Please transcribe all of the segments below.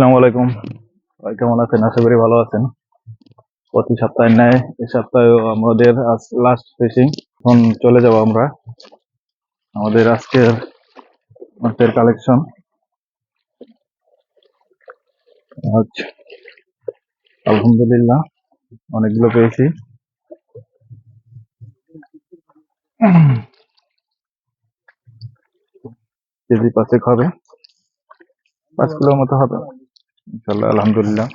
আসসালামু আলাইকুম। কেমন আছেন? আশা করি ভালো আছেন। প্রতি সপ্তাহের ন্যায় এই সপ্তাহেও আমাদের আজ লাস্ট ফিশিং এখন চলে যাব আমরা। আমাদের আজকের মাছের কালেকশন আজ আলহামদুলিল্লাহ অনেকগুলো পেয়েছি। কেজি পাঁচেক হবে। পাঁচ কিলোর মতো হবে। ইনশাল্লাহ আলহামদুলিল্লাহ।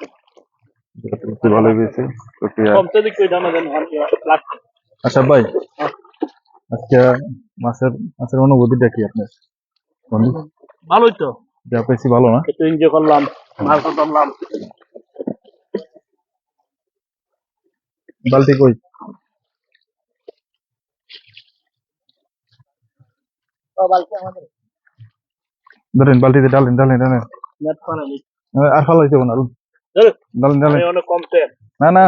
পেয়েছি ভালোই আচ্ছা ভাই আজকে মাছের মাছের অনুভূতিটা কি আপনার। ভালোই তো। যা পেয়েছি ভালো না? একটু এনজয় করলাম মাছ ধরলাম। বালতি কই? ধরেন বালতিতে ডালেন ডালেন ডালেন। আর ফালাইতে না ডালেন ডালেন অনেক কমছে না না।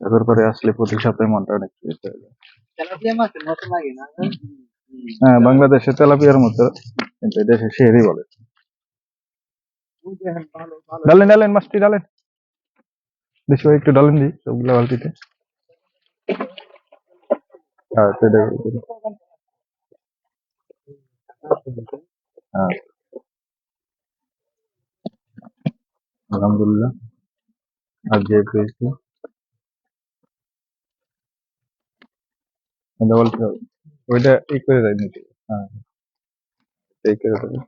এবার পরে আসলে প্রতি সপ্তাহে মনটা অনেক ফ্রেশ হয়ে যায় হ্যাঁ বাংলাদেশে তেলাপিয়ার মতো কিন্তু দেশে শেয়ারই বলে। ডালেন ডালেন মাছটি ডালেন বেশি করে একটু ডালেন দিই সবগুলো বালতিতে। হ্যাঁ দেখো। হ্যাঁ। আলহামদুলিল্লাহ। আর যে পেয়েছি? ওইটা এই করে দেয় হ্যাঁ। এই করে দেবে।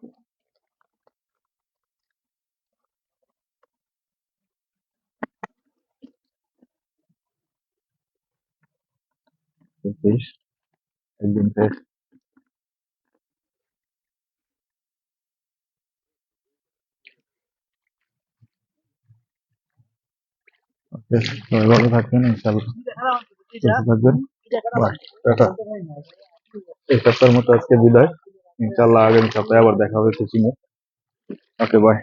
ভালো থাকবেন, ইনশাআল্লাহ। টাটা। এই সপ্তাহের মতো আজকে বিদায়। ইনশাআল্লাহ আগামী আবার দেখা হবে এ ওকে বাই